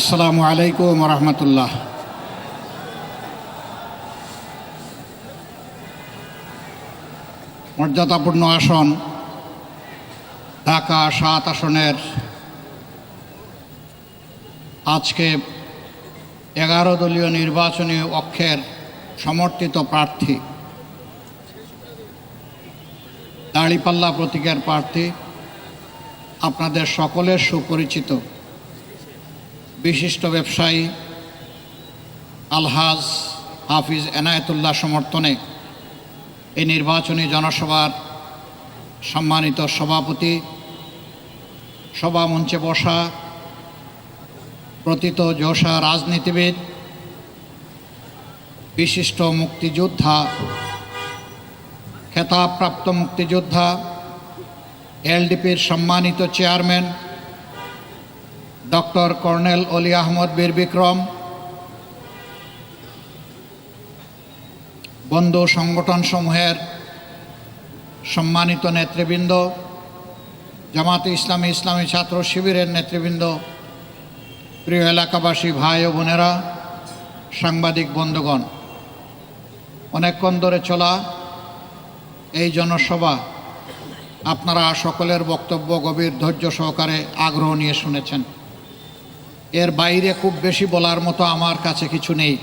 আসসালামু আলাইকুম রহমতুল্লাহ। মর্যাদাপূর্ণ আসন, ঢাকা সাত আসনের। আজকে এগারো দলীয় নির্বাচনী অক্ষের সমর্থিত প্রার্থী, দাড়িপাল্লা প্রতীকের প্রার্থী, আপনাদের সকলের সুপরিচিত বিশিষ্ট ব্যবসায়ী আলহাজ হাফিজ এনায়েতুল্লাহ সমর্থনে এই নির্বাচনী জনসভার সম্মানিত সভাপতি, সভা মঞ্চে বসা প্রতীত যোশা রাজনীতিবিদ, বিশিষ্ট মুক্তিযোদ্ধা, খেতাবপ্রাপ্ত মুক্তিযোদ্ধা, এলডিপির সম্মানিত চেয়ারম্যান ডক্টর কর্নেল অলি আহমদ বীর বিক্রম, বন্ধু সংগঠন সমূহের সম্মানিত নেতৃবৃন্দ, জামাতে ইসলামী ইসলামী ছাত্র শিবিরের নেতৃবৃন্দ, প্রিয় এলাকাবাসী ভাই ও বোনেরা, সাংবাদিক বন্ধুগণ, অনেকক্ষণ ধরে চলা এই জনসভা আপনারা সকলের বক্তব্য, গভীর ধৈর্য সহকারে আগ্রহ নিয়ে শুনেছেন। এর বাইরে খুব বেশি বলার মতো আমার কাছে কিছু নেই।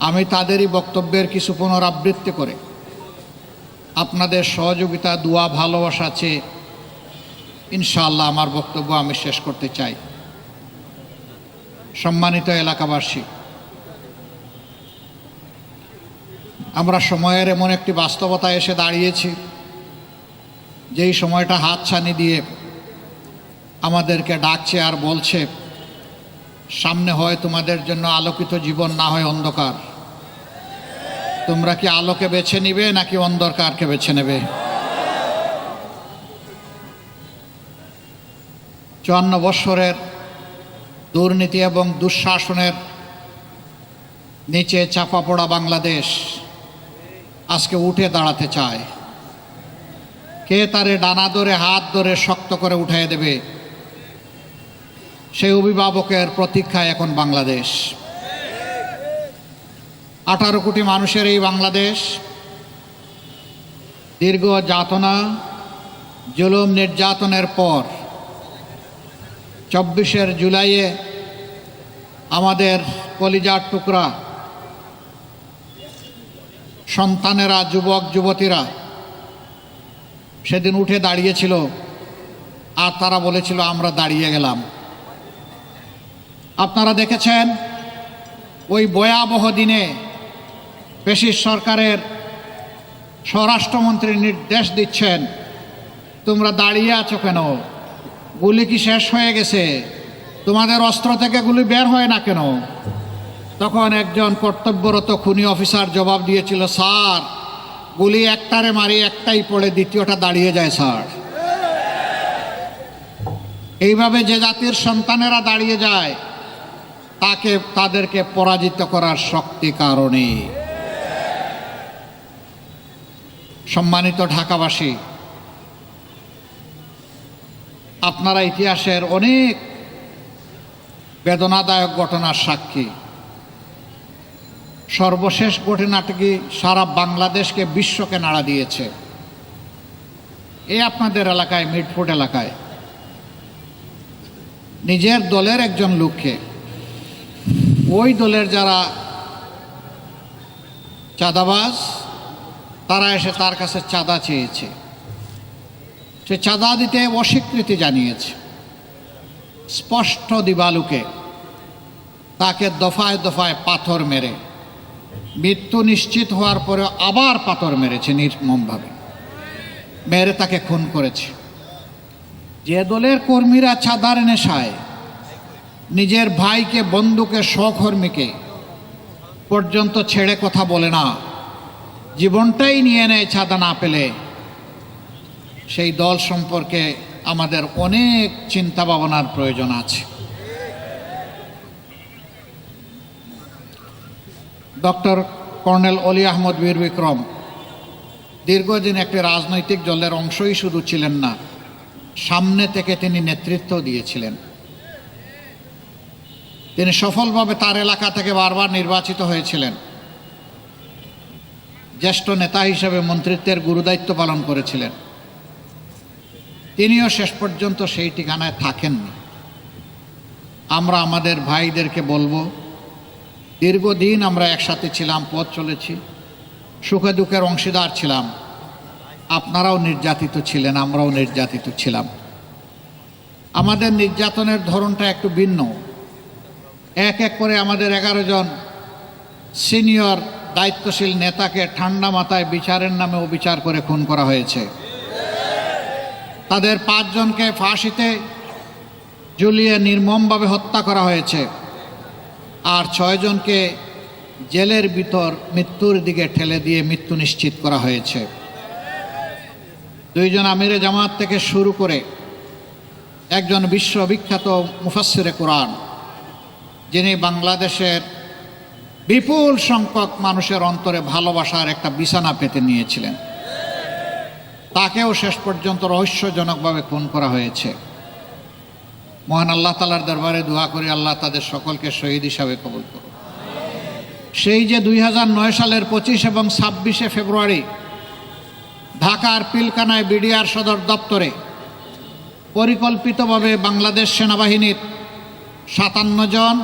আমি তাদেরই বক্তব্যের কিছু পুনরাবৃত্তি করে। আপনাদের সহযোগিতা, দোয়া, ভালোবাসা চেয়ে ইনশাআল্লাহ আমার বক্তব্য আমি শেষ করতে চাই। সম্মানিত এলাকাবাসী, আমরা সময়ের এমন একটি বাস্তবতা এসে দাঁড়িয়েছি, যেই সময়টা হাতছানি দিয়ে আমাদেরকে ডাকছে আর বলছে, সামনে হয় তোমাদের জন্য আলোকিত জীবন, না হয় অন্ধকার। তোমরা কি আলোকে বেছে নিবে, নাকি অন্ধকারকে বেছে নেবে? চুয়ান্ন বৎসরের দুর্নীতি এবং দুঃশাসনের নিচে চাপা পড়া বাংলাদেশ আজকে উঠে দাঁড়াতে চায়। কে তারে ডানা ধরে, হাত ধরে শক্ত করে উঠাই দেবে? সেই অভিভাবকের প্রতীক্ষায় এখন বাংলাদেশ। আঠারো কোটি মানুষের এই বাংলাদেশ, দীর্ঘ যাতনা, জুলুম নির্যাতনের পর চব্বিশের জুলাইয়ে আমাদের কলিজার টুকরা, সন্তানেরা, যুবক, যুবতীরা সেদিন উঠে দাঁড়িয়েছিল আর তারা বলেছিল, আমরা দাঁড়িয়ে গেলাম। আপনারা দেখেছেন ওই ভয়াবহ দিনে পেশির সরকারের স্বরাষ্ট্রমন্ত্রী নির্দেশ দিচ্ছেন, তোমরা দাঁড়িয়ে আছো কেন? গুলি কি শেষ হয়ে গেছে? তোমাদের অস্ত্র থেকে গুলি বের হয় না কেন? তখন একজন কর্তব্যরত খুনি অফিসার জবাব দিয়েছিল, স্যার, গুলি একটারে মারি, একটাই পড়ে, দ্বিতীয়টা দাঁড়িয়ে যায়, স্যার। এইভাবে যে জাতির সন্তানেরা দাঁড়িয়ে যায় তাকে, তাদেরকে পরাজিত করার শক্তি কারণে। সম্মানিত ঢাকাবাসী, আপনারা ইতিহাসের অনেক বেদনাদায়ক ঘটনার সাক্ষী। সর্বশেষ ঘটনাটি সারা বাংলাদেশকে বিশ্বকে নাড়া দিয়েছে। এই আপনাদের এলাকায় মিটফুট এলাকায়। নিজের দলের একজন লোককে ওই দলের যারা চাঁদাবাজ, তারা এসে তার কাছে চাঁদা চেয়েছে। সে চাঁদা দিতে অস্বীকৃতি জানিয়েছে। স্পষ্ট দিবালুকে তাকে দফায় দফায় পাথর মেরে, মৃত্যু নিশ্চিত হওয়ার পরে আবার পাথর মেরেছে নির্মমভাবে। মেরে তাকে খুন করেছে। যে দলের কর্মীরা চাঁদার নেশায় নিজের ভাইকে, বন্ধুকে, সহকর্মীকে পর্যন্ত ছেড়ে কথা বলে না। জীবনটাই নিয়ে নেয় ছাদা না পেলে। সেই দল সম্পর্কে আমাদের অনেক চিন্তা ভাবনার প্রয়োজন আছে। ডক্টর কর্নেল অলি আহমদ বীর বিক্রম দীর্ঘদিন একটি রাজনৈতিক দলের অংশই শুধু ছিলেন না, সামনে থেকে তিনি নেতৃত্ব দিয়েছিলেন। তিনি সফলভাবে তার এলাকা থেকে বারবার নির্বাচিত হয়েছিলেন। জ্যেষ্ঠ নেতা হিসেবে মন্ত্রিত্বের গুরুদায়িত্ব পালন করেছিলেন। তিনিও শেষ পর্যন্ত সেই ঠিকানায় থাকেননি। আমরা আমাদের ভাইদেরকে বলব, দীর্ঘদিন আমরা একসাথে ছিলাম, পথ চলেছি, সুখে দুঃখের অংশীদার ছিলাম। আপনারাও নির্যাতিত ছিলেন, আমরাও নির্যাতিত ছিলাম। আমাদের নির্যাতনের ধরনটা একটু ভিন্ন। এক এক করে আমাদের এগারো জন সিনিয়র দায়িত্বশীল নেতাকে ঠান্ডা মাথায় বিচারের নামে অবিচার করে খুন করা হয়েছে। তাদের পাঁচজনকে ফাঁসিতে ঝুলিয়ে নির্মমভাবে হত্যা করা হয়েছে আর ছয়জনকে জেলের ভিতর মৃত্যুর দিকে ঠেলে দিয়ে মৃত্যু নিশ্চিত করা হয়েছে। দুইজন আমিরে জামাত থেকে শুরু করে একজন বিশ্ববিখ্যাত মুফাসিরে কোরআন যিনি বাংলাদেশের বিপুল সংখ্যক মানুষের অন্তরে ভালোবাসার একটা বিছানা পেতে নিয়েছিলেন, তাকেও শেষ পর্যন্ত রহস্যজনকভাবে খুন করা হয়েছে। মহান আল্লাহ তালার দরবারে দোয়া করে আল্লাহ তাদের সকলকে শহীদ হিসাবে কবল করুন। সেই যে দুই নয় সালের পঁচিশ এবং ছাব্বিশে ফেব্রুয়ারি ঢাকার পিলকানায় বিডিআর সদর দপ্তরে পরিকল্পিতভাবে বাংলাদেশ সেনাবাহিনীর সাতান্ন জন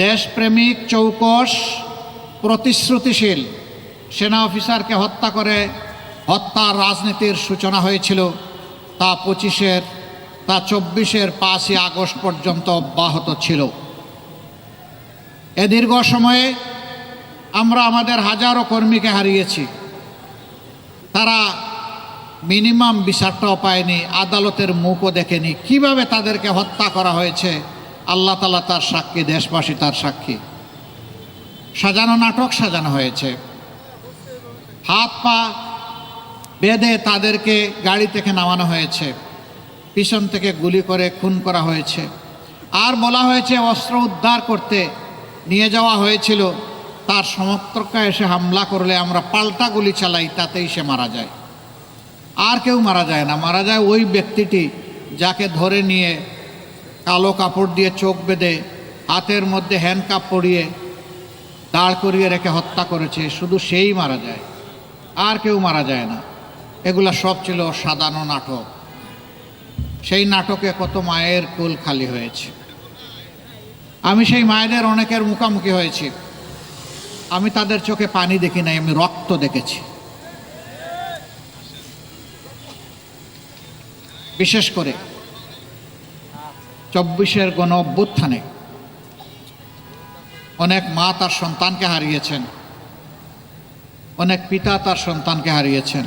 দেশপ্রেমিক চৌকস প্রতিশ্রুতিশীল সেনা অফিসারকে হত্যা করে হত্যার রাজনীতির সূচনা হয়েছিল। তা পঁচিশের, তা চব্বিশের পাঁচই আগস্ট পর্যন্ত অব্যাহত ছিল। এ দীর্ঘ সময়ে আমরা আমাদের হাজারো কর্মীকে হারিয়েছি। তারা মিনিমাম বিচারটাও পায়নি, আদালতের মুখও দেখেনি। কীভাবে তাদেরকে হত্যা করা হয়েছে? আল্লাহ তালা তার সাক্ষী, দেশবাসী তার সাক্ষী। সাজানো নাটক সাজানো হয়েছে। হাত পা বেঁধে তাদেরকে গাড়ি থেকে নামানো হয়েছে। পিছন থেকে গুলি করে খুন করা হয়েছে। আর বলা হয়েছে, অস্ত্র উদ্ধার করতে নিয়ে যাওয়া হয়েছিল। তার সমর্থকরা এসে হামলা করলে আমরা পাল্টা গুলি চালাই, তাতেই সে মারা যায়। আর কেউ মারা যায় না। মারা যায় ওই ব্যক্তিটি যাকে ধরে নিয়ে কালো কাপড় দিয়ে চোখ বেঁধে, হাতের মধ্যে হ্যান্ডকাপ পরিয়ে দাঁড় করিয়ে রেখে হত্যা করেছে। শুধু সেই মারা যায়। আর কেউ মারা যায় না। এগুলা সব ছিল সাজানো নাটক। সেই নাটকে কত মায়ের কুল খালি হয়েছে। আমি সেই মায়েদের অনেকের মুখামুখি হয়েছি। আমি তাদের চোখে পানি দেখি নাই, আমি রক্ত দেখেছি। বিশেষ করে চব্বিশের গণ অভ্যুত্থানে অনেক মা তার সন্তানকে হারিয়েছেন, অনেক পিতা তার সন্তানকে হারিয়েছেন,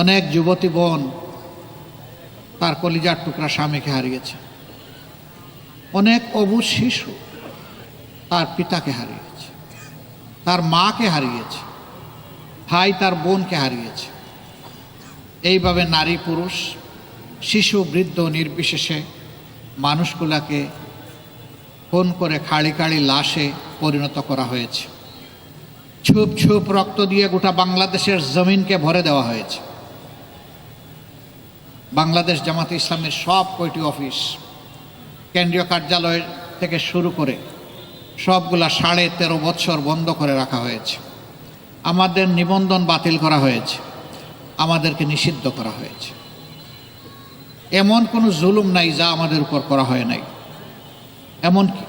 অনেক যুবতী বোন তার কলিজার টুকরা স্বামীকে হারিয়েছে, অনেক অবুজ শিশু তার পিতাকে হারিয়েছে, তার মাকে হারিয়েছে, ভাই তার বোনকে হারিয়েছে। এইভাবে নারী পুরুষ, শিশু, বৃদ্ধ, নির্বিশেষে মানুষগুলাকে ফোন করে খাড়ি খাড়ি লাশে পরিণত করা হয়েছে। ছুপ ছুপ রক্ত দিয়ে গোটা বাংলাদেশের জমিনকে ভরে দেওয়া হয়েছে। বাংলাদেশ জামাত ইসলামের সব কয়টি অফিস, কেন্দ্রীয় কার্যালয় থেকে শুরু করে সবগুলা সাড়ে তেরো বছর বন্ধ করে রাখা হয়েছে। আমাদের নিবন্ধন বাতিল করা হয়েছে। আমাদেরকে নিষিদ্ধ করা হয়েছে। এমন কোনো জুলুম নাই যা আমাদের উপর করা হয় নাই। এমনকি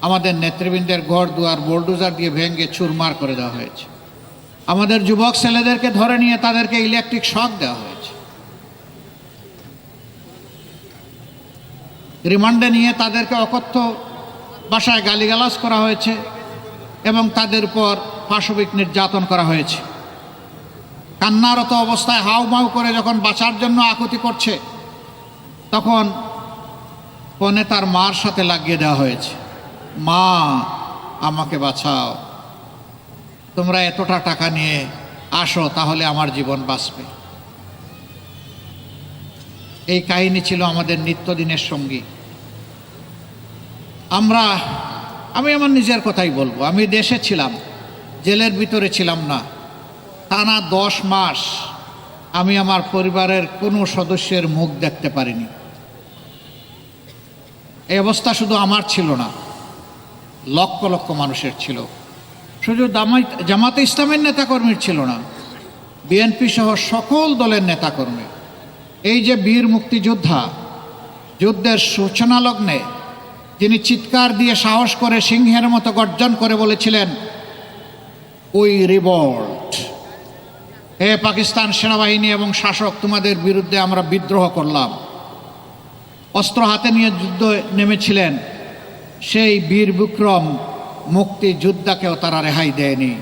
আমাদের নেতৃবৃন্দের ঘর দুয়ার বোল্ডোজার দিয়ে ভেঙে চুরমার করে দেওয়া হয়েছে। আমাদের যুবক ছেলেদেরকে ধরে নিয়ে তাদেরকে ইলেকট্রিক শক দেওয়া হয়েছে। রিমান্ডে নিয়ে তাদেরকে অকথ্য বাসায় গালিগালাজ করা হয়েছে এবং তাদের উপর পাশবিক নির্যাতন করা হয়েছে। কান্নারত অবস্থায় হাউ মাউ করে যখন বাঁচার জন্য আকুতি করছে তখন কনে তার মার সাথে লাগিয়ে দেওয়া হয়েছে। মা, আমাকে বাঁচাও। তোমরা এতটা টাকা নিয়ে আসো, তাহলে আমার জীবন বাঁচবে। এই কাহিনী ছিল আমাদের নিত্যদিনের সঙ্গী। আমরা, আমি আমার নিজের কথাই বলব। আমি দেশে ছিলাম, জেলের ভিতরে ছিলাম না। টানা দশ মাস আমি আমার পরিবারের কোনো সদস্যের মুখ দেখতে পারিনি। এই অবস্থা শুধু আমার ছিল না, লক্ষ লক্ষ মানুষের ছিল। শুধু জামাতে ইসলামের নেতাকর্মীর ছিল না, বিএনপি সহ সকল দলের নেতাকর্মী। এই যে বীর মুক্তিযোদ্ধা, যুদ্ধের সূচনা লগ্নে তিনি চিৎকার দিয়ে সাহস করে সিংহের মতো গর্জন করে বলেছিলেন উই রিভল্ট। হে পাকিস্তান সেনাবাহিনী এবং শাসক, তোমাদের বিরুদ্ধে আমরা বিদ্রোহ করলাম। অস্ত্র হাতে নিয়ে যুদ্ধ নেমেছিলেন। সেই বীর বিক্রম মুক্তি যোদ্ধাকেও তারা রেহাই দেয়নি।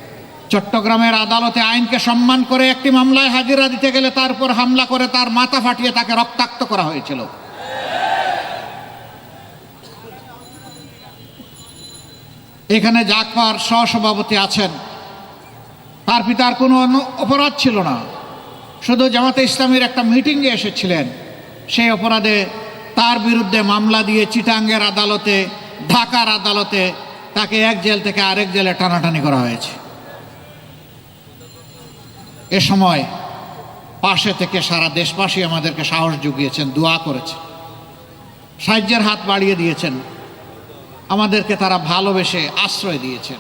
চট্টগ্রামের আদালতে আইনকে সম্মান করে একটি মামলায় হাজিরা দিতে গেলে তার উপর হামলা করে তার মাথা ফাটিয়ে তাকে রক্তাক্ত করা হয়েছিল। এখানে জাকপার সহসভাপতি আছেন। তার পিতার কোনো অপরাধ ছিল না। শুধু জামাতে ইসলামের একটা মিটিংয়ে এসেছিলেন। সেই অপরাধে তার বিরুদ্ধে মামলা দিয়ে চিটাঙ্গের আদালতে, ঢাকার আদালতে তাকে এক জেল থেকে আরেক জেলে টানাটানি করা হয়েছে। এ সময় পাশে থেকে সারা দেশবাসী আমাদেরকে সাহস জুগিয়েছেন, দোয়া করেছেন। সাহায্যের হাত বাড়িয়ে দিয়েছেন। আমাদেরকে তারা ভালোবেসে আশ্রয় দিয়েছেন।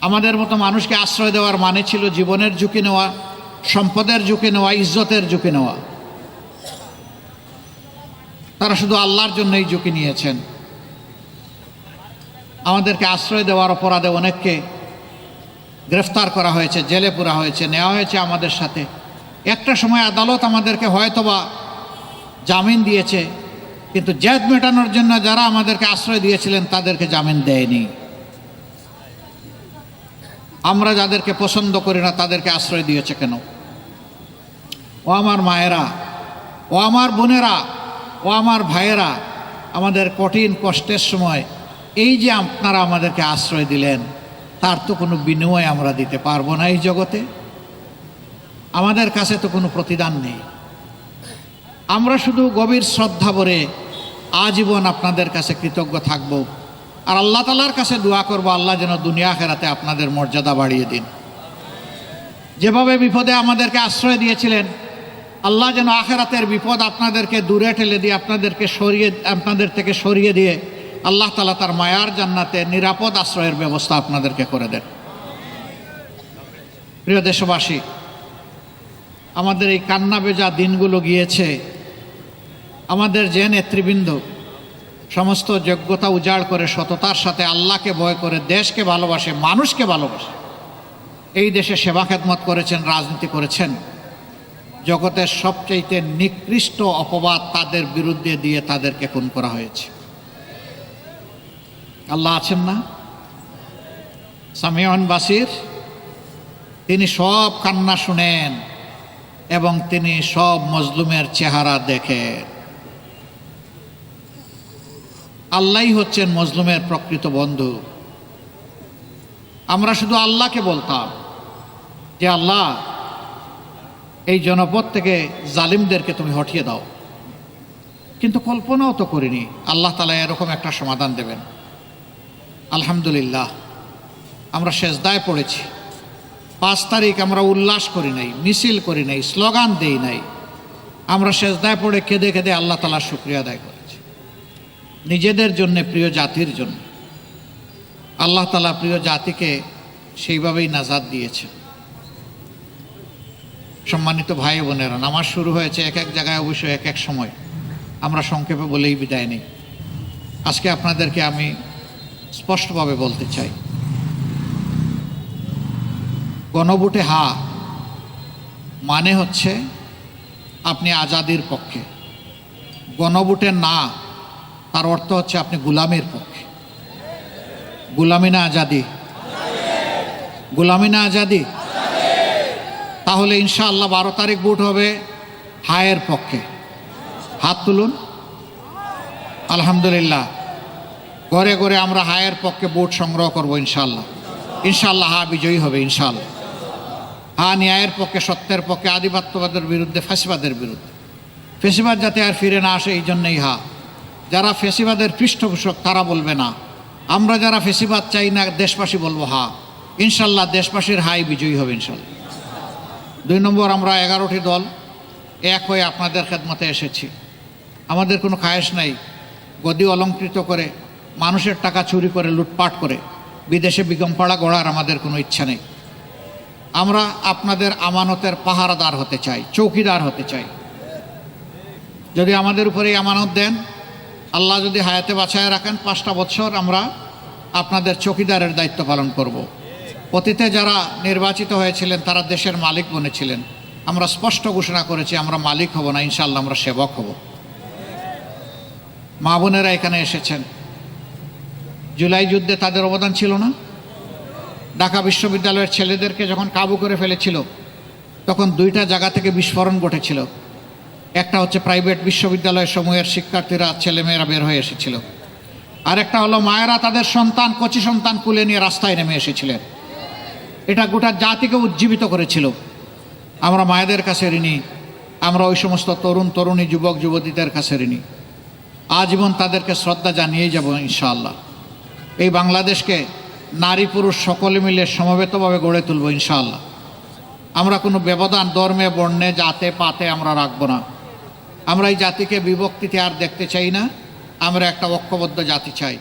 আমাদের মতো মানুষকে আশ্রয় দেওয়ার মানে ছিল জীবনের ঝুঁকি নেওয়া, সম্পদের ঝুঁকি নেওয়া, ইজ্জতের ঝুঁকি নেওয়া। তারা শুধু আল্লাহর জন্যই ঝুঁকি নিয়েছেন। আমাদেরকে আশ্রয় দেওয়ার অপরাধে অনেককে গ্রেফতার করা হয়েছে, জেলে পুরা হয়েছে, নেওয়া হয়েছে আমাদের সাথে। একটা সময় আদালত আমাদেরকে হয়তোবা জামিন দিয়েছে, কিন্তু জেদ মেটানোর জন্য যারা আমাদেরকে আশ্রয় দিয়েছিলেন, তাদেরকে জামিন দেয়নি। আমরা যাদেরকে পছন্দ করি না, তাদেরকে আশ্রয় দিয়েছে কেন? ও আমার মায়েরা, ও আমার বোনেরা ও আমার ভাইয়েরা, আমাদের কঠিন কষ্টের সময় এই যে আপনারা আমাদেরকে আশ্রয় দিলেন, তার তো কোনো বিনিময় আমরা দিতে পারব না এই জগতে। আমাদের কাছে তো কোনো প্রতিদান নেই। আমরা শুধু গভীর শ্রদ্ধা ভরে আজীবন আপনাদের কাছে কৃতজ্ঞ থাকব আর আল্লাহ তালার কাছে দোয়া করব, আল্লাহ যেন দুনিয়া খেরাতে আপনাদের মর্যাদা বাড়িয়ে দিন। যেভাবে বিপদে আমাদেরকে আশ্রয় দিয়েছিলেন আল্লাহ যেন আখেরাতের বিপদ আপনাদেরকে দূরে ঠেলে দিয়ে, আপনাদেরকে সরিয়ে, আপনাদের থেকে সরিয়ে দিয়ে আল্লাহ তালা তার মায়ার জান্নাতে নিরাপদ আশ্রয়ের ব্যবস্থা আপনাদেরকে করে দেন। প্রিয় দেশবাসী, আমাদের এই কান্না বেজা দিনগুলো গিয়েছে। আমাদের যে নেতৃবৃন্দ সমস্ত যোগ্যতা উজাড় করে সততার সাথে আল্লাহকে ভয় করে, দেশকে ভালোবাসে, মানুষকে ভালোবাসে, এই দেশে সেবা খেদমত করেছেন, রাজনীতি করেছেন। জগতের সবচাইতে নিকৃষ্ট অপবাদ তাদের বিরুদ্ধে দিয়ে তাদেরকে খুন করা হয়েছে। আল্লাহ আছেন না? সামিয়ন বাসির, তিনি সব কান্না শুনেন এবং তিনি সব মজলুমের চেহারা দেখেন। আল্লাহই হচ্ছেন মজলুমের প্রকৃত বন্ধু। আমরা শুধু আল্লাহকে বলতাম যে, আল্লাহ এই জনপদ থেকে জালিমদেরকে তুমি হটিয়ে দাও। কিন্তু কল্পনাও তো করিনি আল্লাহ তালা এরকম একটা সমাধান দেবেন। আলহামদুলিল্লাহ, আমরা শেষদায় পড়েছি। পাঁচ তারিখ আমরা উল্লাস করি নাই, মিছিল করি নাই, স্লোগান দেই নাই। আমরা শেষদায় পড়ে কেঁদে কেঁদে আল্লাহ তালার শুক্রিয়া আদায় করেছি। নিজেদের জন্যে, প্রিয় জাতির জন্য। আল্লাহ তালা প্রিয় জাতিকে সেইভাবেই নাজাদ দিয়েছেন। সম্মানিত ভাই বোনেরা, নামাজ শুরু হয়েছে এক এক জায়গায় অবশ্যই এক এক সময়। আমরা সংক্ষেপে বলেই বিদায় নিই। আজকে আপনাদেরকে আমি স্পষ্টভাবে বলতে চাই। গণভোটে হা মানে হচ্ছে আপনি আজাদির পক্ষে। গণভোটে না, তার অর্থ হচ্ছে আপনি গুলামের পক্ষে। গুলামি না আজাদি? গুলামি না আজাদি? তাহলে ইনশাআল্লাহ বারো তারিখ ভোট হবে হায়ের পক্ষে। হাত তুলুন। আলহামদুলিল্লাহ। ঘরে ঘরে আমরা হায়ের পক্ষে ভোট সংগ্রহ করব ইনশাআল্লাহ। ইনশাআল্লাহ হা বিজয়ী হবে ইনশাআল্লাহ। হা ন্যায়ের পক্ষে, সত্যের পক্ষে, আধিপত্যবাদের বিরুদ্ধে ফাঁসিবাদের বিরুদ্ধে। ফেসিবাদ যাতে আর ফিরে না আসে এই জন্যই হা। যারা ফেসিবাদের পৃষ্ঠপোষক, তারা বলবে না। আমরা যারা ফেসিবাদ চাই না, দেশবাসী বলব হা। ইনশাল্লাহ দেশবাসীর হাই বিজয়ী হবে ইনশাল্লাহ দুই নম্বর, আমরা এগারোটি দল এক হয়ে আপনাদের খেদমতে এসেছি। আমাদের কোনো খায়েশ নাই। গদি অলঙ্কৃত করে, মানুষের টাকা চুরি করে, লুটপাট করে, বিদেশে বিগমপাড়া গড়ার আমাদের কোনো ইচ্ছা নেই। আমরা আপনাদের আমানতের পাহারাদার হতে চাই, চৌকিদার হতে চাই। যদি আমাদের উপরে আমানত দেন, আল্লাহ যদি হায়াতে বাঁচায় রাখেন, পাঁচটা বছর আমরা আপনাদের চৌকিদারের দায়িত্ব পালন করব। অতীতে যারা নির্বাচিত হয়েছিলেন, তারা দেশের মালিক বনেছিলেন। আমরা স্পষ্ট ঘোষণা করেছি, আমরা মালিক হব না ইনশাল্লাহ আমরা সেবক হব। মা বোনেরা এখানে এসেছেন। জুলাই যুদ্ধে তাদের অবদান ছিল না। ঢাকা বিশ্ববিদ্যালয়ের ছেলেদেরকে যখন কাবু করে ফেলেছিল, তখন দুইটা জায়গা থেকে বিস্ফোরণ ঘটেছিল। একটা হচ্ছে প্রাইভেট বিশ্ববিদ্যালয় সমূহের শিক্ষার্থীরা, ছেলেমেয়েরা বের হয়ে এসেছিল। আরেকটা হলো মায়েরা তাদের সন্তান, কচি সন্তান কুলে নিয়ে রাস্তায় নেমে এসেছিলেন। এটা গোটা জাতিকে উজ্জীবিত করেছিল। আমরা মায়েদের কাছে ঋণী, আমরা ওই সমস্ত তরুণ, তরুণী, যুবক, যুবতীদের কাছে ঋণী। আজীবন তাদেরকে শ্রদ্ধা জানিয়েই যাব ইনশাআল্লাহ। এই বাংলাদেশকে নারী পুরুষ সকলে মিলে সমবেতভাবে গড়ে তুলব ইনশাআল্লাহ। আমরা কোনো ব্যবধান, ধর্মে, বর্ণে, জাতে, পাতে আমরা রাখব না। আমরা এই জাতিকে বিভক্তিতে আর দেখতে চাই না। আমরা একটা ঐক্যবদ্ধ জাতি চাই।